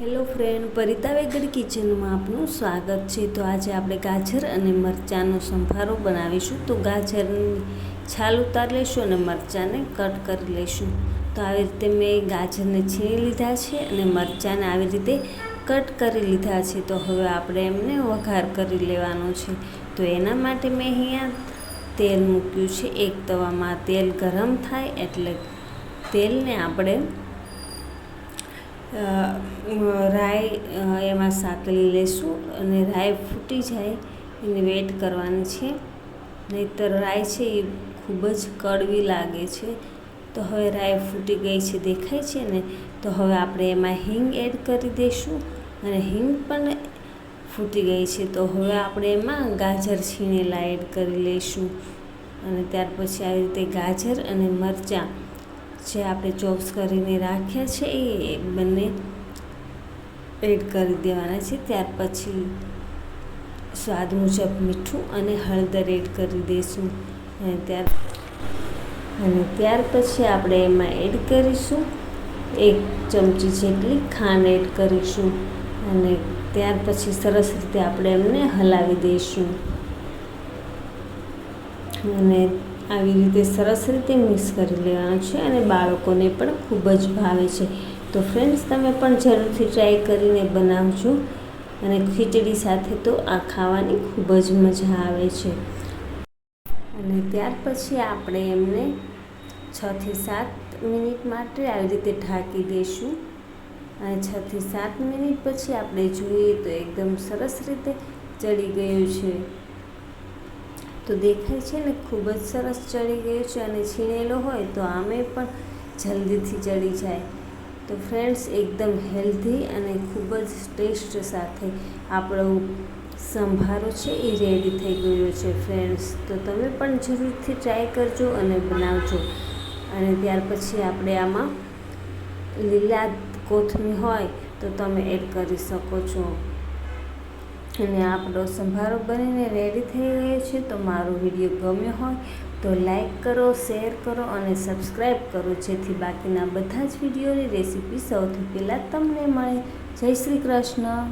Hello friend, પરિતા વેગડ કિચનમાં આપનું સ્વાગત છે. તો આજે આપણે ગાજર અને મરચાંનો સંભારો બનાવીશું. તો ગાજરની છાલ ઉતારી લઈશું અને મરચાંને કટ કરી લઈશું. તો આવી રીતે મેં ગાજરને છીણી લીધા છે અને મરચાંને આવી રીતે કટ કરી લીધા છે. તો હવે આપણે એમને વઘાર કરી લેવાનો છે. તો એના માટે મેં અહીંયા તેલ મૂક્યું છે. એક તવામાં તેલ ગરમ થાય એટલે તેલને આપણે રાઈ એમાં સાતળી લઈશું અને રાઈ ફૂટી જાય એને વેટ કરવાની છે. નહીંતર રાઈ છે એ ખૂબ જ કડવી લાગે છે. તો હવે રાઈ ફૂટી ગઈ છે, દેખાય છે ને? તો હવે આપણે એમાં હિંગ એડ કરી દઈશું અને હિંગ પણ ફૂટી ગઈ છે. તો હવે આપણે એમાં ગાજર છીણેલા એડ કરી લઈશું અને ત્યાર પછી આવી રીતે ગાજર અને મરચાં જે આપણે ચોપ્સ કરીને રાખ્યા છે એ બંને એડ કરી દેવાના છે. ત્યાર પછી સ્વાદ મુજબ મીઠું અને હળદર એડ કરી દઈશું અને ત્યાર અને ત્યાર પછી આપણે એમાં એડ કરીશું એક ચમચી જેટલી ખાંડ એડ કરીશું. અને ત્યાર પછી સરસ રીતે આપણે એમને હલાવી દઈશું. અને આવી રીતે સરસ રીતે મિક્સ કરી લેવાનું છે અને બાળકોને પણ ખૂબ જ ભાવે છે. તો ફ્રેન્ડ્સ તમે પણ જરૂરથી ટ્રાય કરીને બનાવજો અને ખીચડી સાથે તો આ ખાવાની ખૂબ જ મજા આવે છે. અને ત્યાર પછી આપણે એમને છથી સાત મિનિટ માટે આવી રીતે ઢાંકી દઈશું. અને છથી સાત મિનિટ પછી આપણે જોઈએ તો એકદમ સરસ રીતે ચડી ગયું છે. તો દેખાય છે ને ખૂબ જ સરસ ચડી ગયું છે અને છીણેલો હોય તો આમે પણ જલ્દીથી ચડી જાય. તો ફ્રેન્ડ્સ એકદમ હેલ્ધી અને ખૂબ જ ટેસ્ટ સાથે આપણો સંભારો છે એ રેડી થઈ ગયો છે ફ્રેન્ડ્સ તો તમે પણ જરૂરથી ટ્રાય કરજો અને બનાવજો. અને ત્યાર પછી આપણે આમાં લીલા કોથમી હોય તો તમે એડ કરી શકો છો. અને આપણો સંભારો બનીને રેડી થઈ ગયો છે. તો મારો વીડિયો ગમ્યો હોય તો લાઈક કરો શેર કરો અને સબસ્ક્રાઈબ કરો, જેથી બાકીના બધા જ વિડીયોની રેસીપી સૌથી પહેલાં તમને મળે. જય શ્રી કૃષ્ણ.